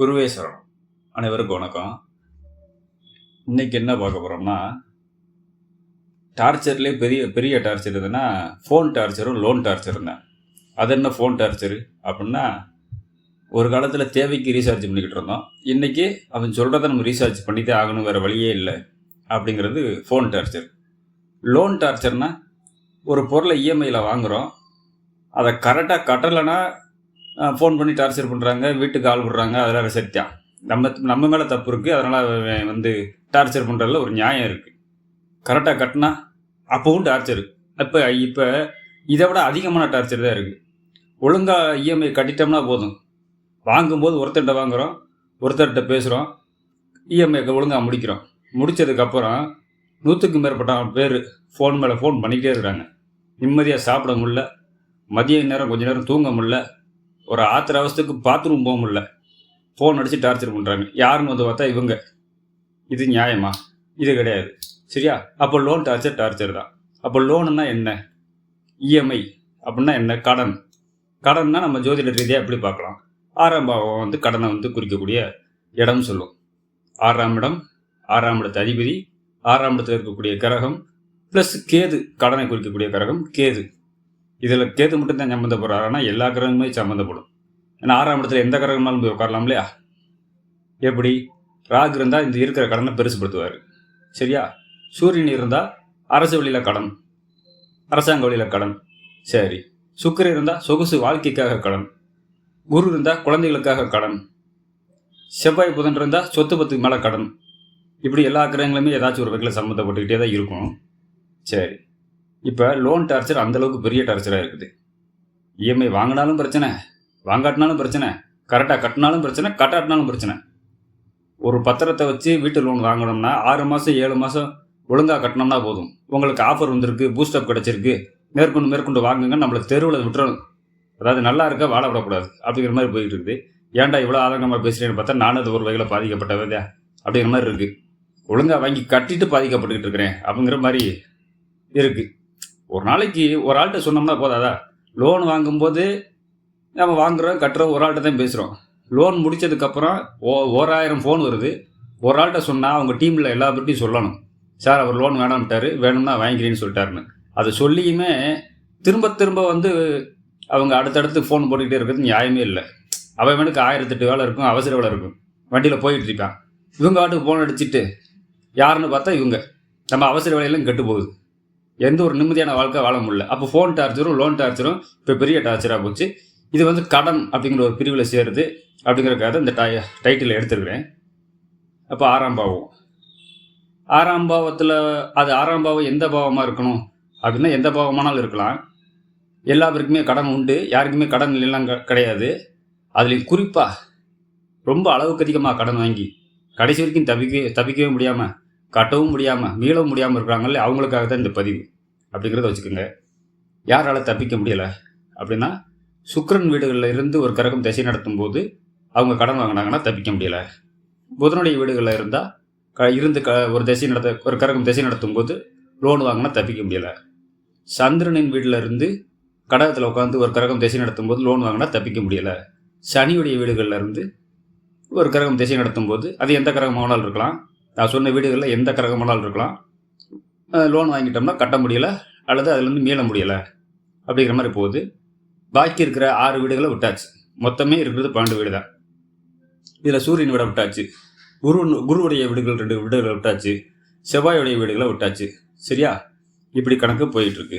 குருவேஸ்வரம் அனைவருக்கும் வணக்கம். இன்னைக்கு என்ன பார்க்க போகிறோம்னா டார்ச்சர்லேயே பெரிய பெரிய டார்ச்சர் எதுன்னா ஃபோன் டார்ச்சரும் லோன் டார்ச்சரும் தான். அது என்ன ஃபோன் டார்ச்சரு? அப்படின்னா ஒரு காலத்தில் தேவைக்கு ரீசார்ஜ் பண்ணிக்கிட்டு இருந்தோம். இன்றைக்கி அவன் சொல்கிறத நம்ம ரீசார்ஜ் பண்ணித்தே ஆகணும் வேறு வழியே இல்லை அப்படிங்கிறது ஃபோன் டார்ச்சர். லோன் டார்ச்சர்னால் ஒரு பொருளை இஎம்ஐயில் வாங்குகிறோம் அதை கரெக்டாக கட்டலைன்னா ஃபோன் பண்ணி டார்ச்சர் பண்ணுறாங்க வீட்டுக்கு ஆள் விடுறாங்க அதெல்லாம் சத்தியம் நம்ம நம்ம மேலே தப்பு இருக்குது அதனால் வந்து டார்ச்சர் பண்ணுறதுல ஒரு நியாயம் இருக்குது கரெக்டாக கட்டினா அப்போவும் டார்ச்சர் இப்போ இப்போ இதை விட அதிகமான டார்ச்சர் தான் இருக்குது ஒழுங்காக இஎம்ஐ கட்டிட்டோம்னா போதும். வாங்கும்போது ஒருத்தர்கிட்ட வாங்குகிறோம் ஒருத்தர்கிட்ட பேசுகிறோம் இஎம்ஐ ஒழுங்காக முடிக்கிறோம். முடித்ததுக்கப்புறம் நூற்றுக்கும் மேற்பட்ட பேர் ஃபோன் மேலே ஃபோன் பண்ணிக்கிட்டே இருக்கிறாங்க. நிம்மதியாக சாப்பிட முடில மதிய நேரம் கொஞ்ச நேரம் தூங்க முடில ஒரு ஆத்திர அவஸ்தைக்கு பாத்ரூம் போக முடியல. ஃபோன் அடித்து டார்ச்சர் பண்ணுறாங்க யாருன்னு வந்து பார்த்தா இவங்க. இது நியாயமா? இது கிடையாது. சரியா? அப்போ லோன் டார்ச்சர் டார்ச்சர் தான். அப்போ லோனுன்னா என்ன? இஎம்ஐ அப்படின்னா என்ன? கடன். கடன்னா நம்ம ஜோதிட ரீதியாக எப்படி பார்க்கலாம்? ஆறாம் பாவம் வந்து கடனை வந்து குறிக்கக்கூடிய இடம் சொல்லும் ஆறாம் இடம் ஆறாம் இடத்து அதிபதி ஆறாம் இடத்துல இருக்கக்கூடிய கிரகம் ப்ளஸ் கேது கடனை குறிக்கக்கூடிய கிரகம் கேது. இதில் கேது மட்டும்தான் சம்மந்தப்படுறாருன்னா எல்லா கிரகங்களுமே சம்மந்தப்படும் ஏன்னா ஆறாம் இடத்துல எந்த கிரகம்னாலும் போய் உட்காரலாம் இல்லையா? எப்படி? ராகு இருந்தால் இந்த இருக்கிற கடனை பெருசுப்படுத்துவார் சரியா? சூரியன் இருந்தால் அரசு வழியில் கடன் அரசாங்க வழியில் கடன். சரி. சுக்கிரன் இருந்தால் சொகுசு வாழ்க்கைக்காக கடன். குரு இருந்தால் குழந்தைகளுக்காக கடன். செவ்வாய் புதன் இருந்தால் சொத்து பத்துக்கு மேலே கடன். இப்படி எல்லா கிரகங்களுமே ஏதாச்சும் ஒரு வகையில் சம்மந்தப்பட்டுக்கிட்டே தான் இருக்கும். சரி. இப்போ லோன் டார்ச்சர் அந்தளவுக்கு பெரிய டார்ச்சராக இருக்குது. இஎம்ஐ வாங்கினாலும் பிரச்சனை. வாங்காட்டினாலும் பிரச்சனை கரெக்டாக கட்டினாலும் பிரச்சனை கட்டாட்டினாலும் பிரச்சனை. ஒரு பத்திரத்தை வச்சு வீட்டு லோன் வாங்கணும்னா ஆறு மாதம் ஏழு மாதம் ஒழுங்காக கட்டினோம்னா போதும். உங்களுக்கு ஆஃபர் வந்திருக்கு பூஸ்டப் கிடச்சிருக்கு மேற்கொண்டு மேற்கொண்டு வாங்குங்க நம்மளை தெருவில் விட்டுறணும். அதாவது நல்லா இருக்க வாழ விடக்கூடாது அப்படிங்கிற மாதிரி போயிட்டு இருக்குது. ஏன்டா இவ்வளோ ஆதங்கமாக பேசுகிறேன்னு பார்த்தா நானும் அது ஒரு வகையில் பாதிக்கப்பட்டவதா அப்படிங்கிற மாதிரி இருக்குது ஒழுங்காக வாங்கி கட்டிட்டு பாதிக்கப்பட்டுக்கிட்டு இருக்கிறேன் அப்படிங்கிற மாதிரி இருக்குது ஒரு நாளைக்கு ஒரு ஆள்கிட்ட சொன்னோம்னா போதாதா? லோன் வாங்கும்போது நம்ம வாங்குறோம் கட்டுறோம் ஒரு ஆள்கிட்ட தான் பேசுகிறோம் லோன் முடித்ததுக்கப்புறம் ஓ ஓராயிரம் ஃபோன் வருது. ஒரு ஆள்கிட்ட சொன்னால் அவங்க டீமில் எல்லா பற்றியும் சொல்லணும். சார் அவர் லோன் வேணாம்ட்டாரு வேணும்னா வாங்கிக்கிறேன்னு சொல்லிட்டாருன்னு. அதை சொல்லியுமே திரும்ப திரும்ப வந்து அவங்க அடுத்தடுத்து ஃபோன் போட்டுக்கிட்டே இருக்கிறது நியாயமே இல்லை. அவனுக்கு ஆயிரத்தெட்டு வேலை இருக்கும் அவசர வேலை இருக்கும். வண்டியில் போயிட்டு இருக்கான். இவங்க ஆட்டுக்கு ஃபோன் அடிச்சுட்டு யாருன்னு பார்த்தா இவங்க. நம்ம அவசர வேலையெல்லாம் கெட்டு போகுது. எந்த ஒரு நிம்மதியான வாழ்க்கை வாழ முடியல. அப்போ ஃபோன் டார்ச்சரும் லோன் டார்ச்சரும் இப்போ பெரிய டார்ச்சராக போச்சு. இது வந்து கடன் அப்படிங்கிற ஒரு பிரிவில் சேருது அப்படிங்கிறக்காக இந்த டை டைட்டில் எடுத்துருக்கிறேன். அப்போ ஆறாம் பாவம். ஆறாம் பாவத்தில் அது ஆறாம் பாவம் எந்த பாவமாக இருக்கணும்? அப்படின்னா எந்த பாவமானாலும் இருக்கலாம். எல்லா பேருக்குமே கடன் உண்டு. யாருக்குமே கடன் எல்லாம் க- கிடையாது. அதுலேயும் குறிப்பாக ரொம்ப அளவுக்கு அதிகமாக கடன் வாங்கி கடைசி வரைக்கும் தவிக்க தவிக்கவே முடியாமல் கட்டவும் முடியாமல் மீளவும் முடியாமல் இருக்கிறாங்கல்ல அவங்களுக்காக தான் இந்த பதிவு. அப்படிங்கிறத வச்சுக்கோங்க. யாரால் தப்பிக்க முடியலை அப்படின்னா சுக்கரன் வீடுகளில் இருந்து ஒரு கிரகம் திசை நடத்தும் போது அவங்க கடன் வாங்கினாங்கன்னா தப்பிக்க முடியலை. புதனுடைய வீடுகளில் இருந்தால் க இருந்து க ஒரு திசை நடத்த ஒரு கிரகம் திசை நடத்தும் போது லோன் வாங்கினா தப்பிக்க முடியலை. சந்திரனின் வீட்டில் இருந்து கடகத்தில் உட்காந்து ஒரு கிரகம் திசை நடத்தும் போது லோன் வாங்கினா தப்பிக்க முடியலை. சனியுடைய வீடுகளில் இருந்து ஒரு கிரகம் திசை நடத்தும் போது அது எந்த கரகமானாலும் இருக்கலாம். நான் சொன்ன வீடுகளில் எந்த கிரகமானாலும் இருக்கலாம். லோன் வாங்கிட்டோம்னா கட்ட முடியலை அல்லது அதுலேருந்து மீள முடியலை அப்படிங்கிற மாதிரி போகுது. பாக்கி இருக்கிற ஆறு வீடுகளை விட்டாச்சு. மொத்தமே இருக்கிறது பன்னெண்டு வீடு தான் இதில் சூரியன் வீடை விட்டாச்சு. குரு குருவுடைய வீடுகள் ரெண்டு வீடுகளை விட்டாச்சு. செவ்வாயுடைய வீடுகளை விட்டாச்சு. சரியா? இப்படி கணக்கு போயிட்டுருக்கு.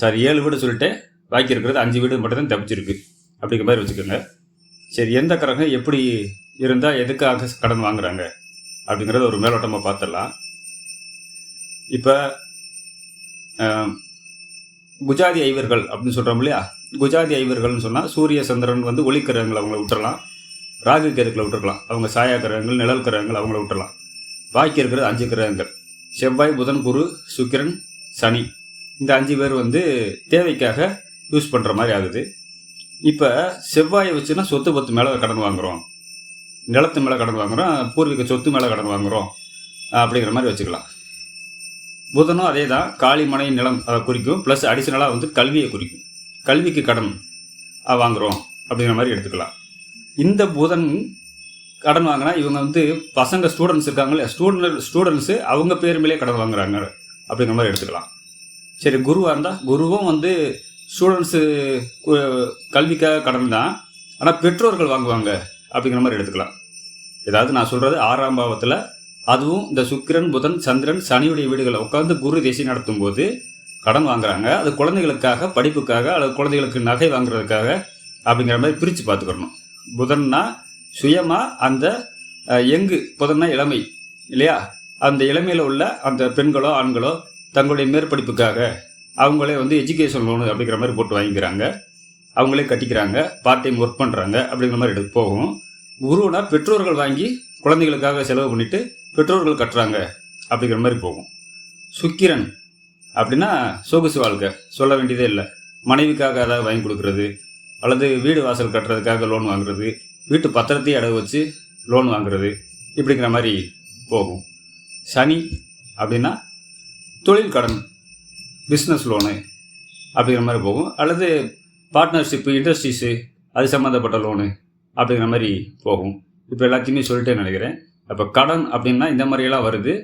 சார் ஏழு வீடு சொல்லிட்டு பாக்கி இருக்கிறது அஞ்சு வீடு மட்டும்தான் தப்பிச்சிருக்கு. அப்படிங்கிற மாதிரி வச்சுக்கோங்க. சரி எந்த கிரகம் எப்படி இருந்தால் எதுக்காக கடன் வாங்குறாங்க? அப்படிங்கிறத ஒரு மேலோட்டமாக பார்த்துடலாம். இப்போ குஜாதி ஐவர்கள் அப்படின்னு சொல்கிறோம் இல்லையா? குஜாதி ஐவர்கள்னு சொன்னால் சூரிய சந்திரன் வந்து ஒளிக்கிரகங்கள் அவங்கள விட்டுறலாம். ராகு கேதுக்களை விட்டுருக்கலாம் அவங்க சாயா கிரகங்கள் நிழல் கிரகங்கள் அவங்கள விட்டுறலாம். பாக்கி இருக்கிறது அஞ்சு கிரகங்கள். செவ்வாய் புதன் குரு சுக்கிரன் சனி. இந்த அஞ்சு பேர் வந்து தேவைக்காக யூஸ் பண்ணுற மாதிரி ஆகுது. இப்போ செவ்வாயை வச்சுன்னா சொத்து பத்து மேலே கடன் வாங்குகிறோம் நிலத்து மேலே கடன் வாங்குகிறோம் பூர்வீக சொத்து மேலே கடன் வாங்குகிறோம் அப்படிங்கிற மாதிரி வச்சுக்கலாம். புதனும் அதே தான் காளி மனை நிலம் அதை குறிக்கும் ப்ளஸ் அடிஷ்னலாக வந்து கல்வியை குறிக்கும். கல்விக்கு கடன் வாங்குகிறோம் அப்படிங்கிற மாதிரி எடுத்துக்கலாம். இந்த புதன் கடன் வாங்கினா இவங்க வந்து பசங்க ஸ்டூடெண்ட்ஸ் இருக்காங்களே ஸ்டூடெண்ட் ஸ்டூடெண்ட்ஸு அவங்க பேர் மேலே கடன் வாங்குறாங்க அப்படிங்கிற மாதிரி எடுத்துக்கலாம். சரி குருவாக இருந்தால் குருவும் வந்து ஸ்டூடெண்ட்ஸு கல்விக்காக கடன் தான். ஆனால் பெற்றோர்கள் வாங்குவாங்க அப்படிங்கிற மாதிரி எடுத்துக்கலாம். ஏதாவது நான் சொல்கிறது ஆறாம் பாவத்தில் அதுவும் இந்த சுக்கிரன் புதன் சந்திரன் சனியுடைய வீடுகளை உட்காந்து குரு திசை நடத்தும் போது கடன் வாங்குறாங்க. அது குழந்தைகளுக்காக படிப்புக்காக அல்லது குழந்தைகளுக்கு நகை வாங்குறதுக்காக அப்படிங்கிற மாதிரி பிரித்து பார்த்துக்கணும். புதன்னா சுயமாக அந்த எங்கு புதன்னா இளமை இல்லையா? அந்த இளமையில் உள்ள அந்த பெண்களோ ஆண்களோ தங்களுடைய மேற்படிப்புக்காக அவங்களே வந்து எஜுகேஷன் லோனு அப்படிங்கிற மாதிரி போட்டு வாங்கிக்கிறாங்க. அவங்களே கட்டிக்கிறாங்க. பார்ட் டைம் ஒர்க் பண்ணுறாங்க அப்படிங்கிற மாதிரி எடுத்து போகும். குருனா பெற்றோர்கள் வாங்கி குழந்தைகளுக்காக செலவு பண்ணிவிட்டு பெற்றோர்கள் கட்டுறாங்க அப்படிங்கிற மாதிரி போகும். சுக்கிரன் அப்படின்னா சொகுசு வாழ்க்கை. சொல்ல வேண்டியதே இல்லை. மனைவிக்காக ஏதாவது வாங்கி கொடுக்குறது அல்லது வீடு வாசல் கட்டுறதுக்காக லோன் வாங்குறது வீட்டு பத்திரத்தையும் அடகு வச்சு லோன் வாங்குறது இப்படிங்கிற மாதிரி போகும். சனி அப்படின்னா தொழில் கடன் பிஸ்னஸ் லோனு அப்படிங்கிற மாதிரி போகும். அல்லது பார்ட்னர்ஷிப்பு இண்டஸ்ட்ரீஸு அது சம்மந்தப்பட்ட லோனு அப்படிங்கிற மாதிரி போகும். இப்போ எல்லாத்தையுமே சொல்லிட்டே நினைக்கிறேன். அப்போ கடன் அப்படின்னா இந்த மாதிரியெல்லாம் வருது.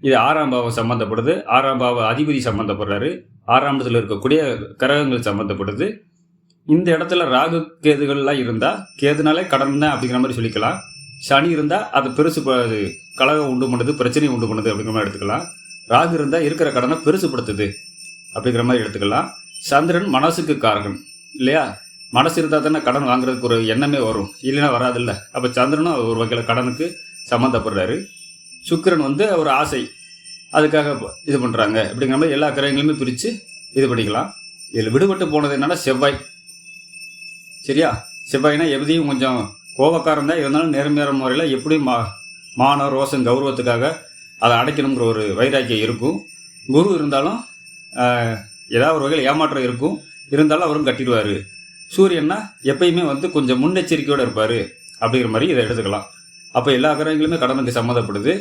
இது ஆறாம் பாவம் சம்மந்தப்படுது ஆறாம் பாவ அதிபதி சம்மந்தப்படுறாரு ஆறாம் இடத்துல இருக்கக்கூடிய கிரகங்கள் சம்மந்தப்படுது இந்த இடத்துல ராகு கேதுகள்லாம் இருந்தால் கேதுனாலே கடன் தான் அப்படிங்கிற மாதிரி சொல்லிக்கலாம். சனி இருந்தால் அது பெருசு ப- அது கலகம் உண்டு பண்ணுது பிரச்சனை உண்டு பண்ணுது அப்படிங்கிற மாதிரி எடுத்துக்கலாம். ராகு இருந்தால் இருக்கிற கடனை பெருசுப்படுத்துது அப்படிங்கிற மாதிரி எடுத்துக்கலாம். சந்திரன் மனசுக்கு காரகன் இல்லையா? மனசு இருந்தால் தானே கடன் வாங்குறதுக்கு ஒரு எண்ணமே வரும். இல்லைன்னா வராதுல்ல. அப்போ சந்திரனும் ஒரு வகையில் கடனுக்கு சம்மந்தப்படுறாரு. சுக்கிரன் வந்து ஒரு ஆசை. அதுக்காக இது பண்ணுறாங்க அப்படிங்கிற மாதிரி எல்லா கிரகங்களுமே பிரித்து இது பண்ணிக்கலாம். இதில் விடுபட்டு போனது என்னன்னா செவ்வாய். சரியா? செவ்வாய்னா எதையும் கொஞ்சம் கோபக்காரன் தான். இருந்தாலும் நேர்மையான முறையில் எப்படியும் மா மான ரோசம் கௌரவத்துக்காக அதை அடைக்கணுங்கிற ஒரு வைராக்கியம் இருக்கும். குரு இருந்தாலும் ஏதாவது ஒரு வகையில் ஏமாற்றம் இருக்கும். இருந்தாலும் அவரும் கட்டிடுவார். சூரியன்னா எப்பயுமே வந்து கொஞ்சம் முன்னெச்சரிக்கையோடு இருப்பார் அப்படிங்கிற மாதிரி இதை எடுத்துக்கலாம். அப்போ எல்லா கிரகங்களுமே கடனுக்கு சம்மந்தப்படுது.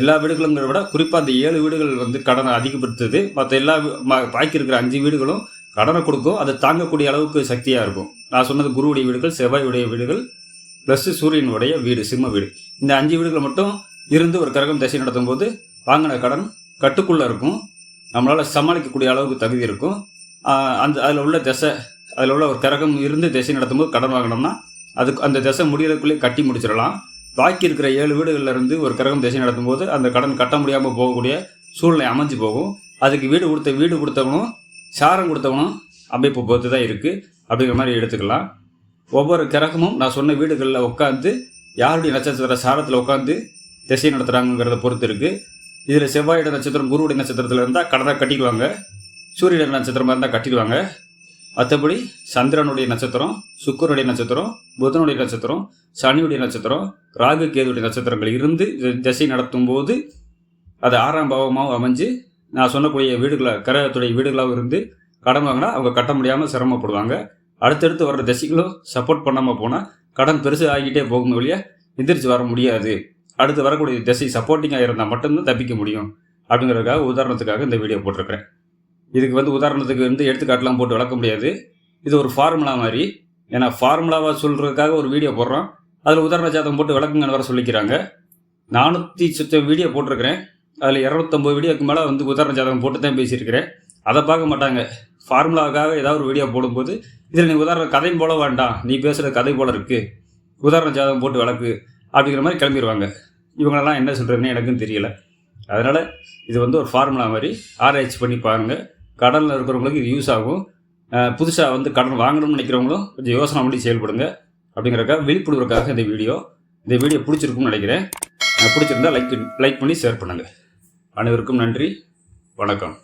எல்லா வீடுகளுங்கிறத விட குறிப்பாக அந்த ஏழு வீடுகள் வந்து கடனை அதிகப்படுத்துது. மற்ற எல்லா பாக்கி இருக்கிற அஞ்சு வீடுகளும் கடனை கொடுக்கும். அதை தாங்கக்கூடிய அளவுக்கு சக்தியாக இருக்கும். நான் சொன்னது குருவுடைய வீடுகள் செவ்வாயுடைய வீடுகள் ப்ளஸ் சூரியனுடைய வீடு சிம்ம வீடு. இந்த அஞ்சு வீடுகள் மட்டும் இருந்து ஒரு கிரகம் திசை நடத்தும் போது வாங்கின கடன் கட்டுக்குள்ளே இருக்கும். நம்மளால் சமாளிக்கக்கூடிய அளவுக்கு தகுதி இருக்கும். அந்த அதில் உள்ள திசை அதில் உள்ள ஒரு கிரகம் இருந்து திசை நடத்தும்போது கடன் வாங்கினோம்னா அதுக்கு அந்த திசை முடியறதுக்குள்ளேயே கட்டி முடிச்சிடலாம். பாக்கி இருக்கிற ஏழு வீடுகளில் இருந்து ஒரு கிரகம் திசை நடத்தும் போது அந்த கடன் கட்ட முடியாமல் போகக்கூடிய சூழ்நிலை அமைஞ்சு போகும். அதுக்கு வீடு கொடுத்த வீடு கொடுத்தவனும் சாரம் கொடுத்தவனும் அமைப்பு பொறுத்து தான் இருக்குது அப்படிங்கிற மாதிரி எடுத்துக்கலாம். ஒவ்வொரு கிரகமும் நான் சொன்ன வீடுகளில் உட்காந்து யாருடைய நட்சத்திர சாரத்தில் உட்காந்து திசை நடத்துகிறாங்கிறத பொறுத்து இருக்குது இதில் செவ்வாயோட நட்சத்திரம் குருவுடைய நட்சத்திரத்தில் இருந்தால் கடனை கட்டிடுவாங்க சூரியனுடைய நட்சத்திரமாக இருந்தால் கட்டிடுவாங்க மற்றபடி சந்திரனுடைய நட்சத்திரம் சுக்கரனுடைய நட்சத்திரம் புதனுடைய நட்சத்திரம் சனியுடைய நட்சத்திரம் ராகு கேதுடைய நட்சத்திரங்கள் இருந்து திசை நடத்தும் போது அது ஆறாம் பாவமாகவும் அமைஞ்சு நான் சொன்னக்கூடிய வீடுகளாக கிரகத்துடைய வீடுகளாகவும் இருந்து கடன் வாங்கினா அவங்க கட்ட முடியாமல் சிரமப்படுவாங்க. அடுத்தடுத்து வர்ற திசைகளும் சப்போர்ட் பண்ணாமல் போனால் கடன் பெருசு ஆகிட்டே போகும் வழியாக எந்திரிச்சு வர முடியாது. அடுத்து வரக்கூடிய திசை சப்போர்ட்டிங்காக இருந்தால் மட்டும்தான் தப்பிக்க முடியும். அப்படிங்கிறதுக்காக உதாரணத்துக்காக இந்த வீடியோ போட்டிருக்கிறேன். இதுக்கு வந்து உதாரணத்துக்கு வந்து எடுத்துக்காட்டெலாம் போட்டு விளக்க முடியாது. இது ஒரு ஃபார்முலா மாதிரி. ஏன்னா ஃபார்முலாவாக சொல்கிறதுக்காக ஒரு வீடியோ போடுறோம். அதில் உதாரண ஜாதகம் போட்டு விளக்குங்கன்னு வர சொல்லிக்கிறாங்க. நானூற்றி சுத்தம் வீடியோ போட்டிருக்கிறேன். அதில் இரநூத்தம்பது வீடியோக்கு மேலே வந்து உதாரண ஜாதகம் போட்டு தான் பேசியிருக்கிறேன். அதை பார்க்க மாட்டாங்க. ஃபார்முலாவுக்காக ஏதாவது ஒரு வீடியோ போடும்போது இதில் நீ உதாரண கதை போல வேண்டாம். நீ பேசுகிற கதை போல இருக்குது உதாரண ஜாதகம் போட்டு விளக்கு அப்படிங்கிற மாதிரி கிளம்பிடுவாங்க இவங்களெல்லாம் என்ன சொல்கிறதுன்னு எனக்கும் தெரியல. அதனால் இது வந்து ஒரு ஃபார்முலா மாதிரி. ஆராய்ச்சி பண்ணி பாருங்கள் கடனில் இருக்கிறவங்களுக்கு இது யூஸ் ஆகும். புதுசாக வந்து கடன் வாங்கணும்னு நினைக்கிறவங்களும் கொஞ்சம் யோசனை பண்ணி செயல்படுங்க அப்படிங்கிறக்காக விழிப்புணர்வுக்காக இந்த வீடியோ. இந்த வீடியோ பிடிச்சிருக்கும்னு நினைக்கிறேன். பிடிச்சிருந்தா லைக் லைக் பண்ணி ஷேர் பண்ணுங்கள் அனைவருக்கும் நன்றி. வணக்கம்.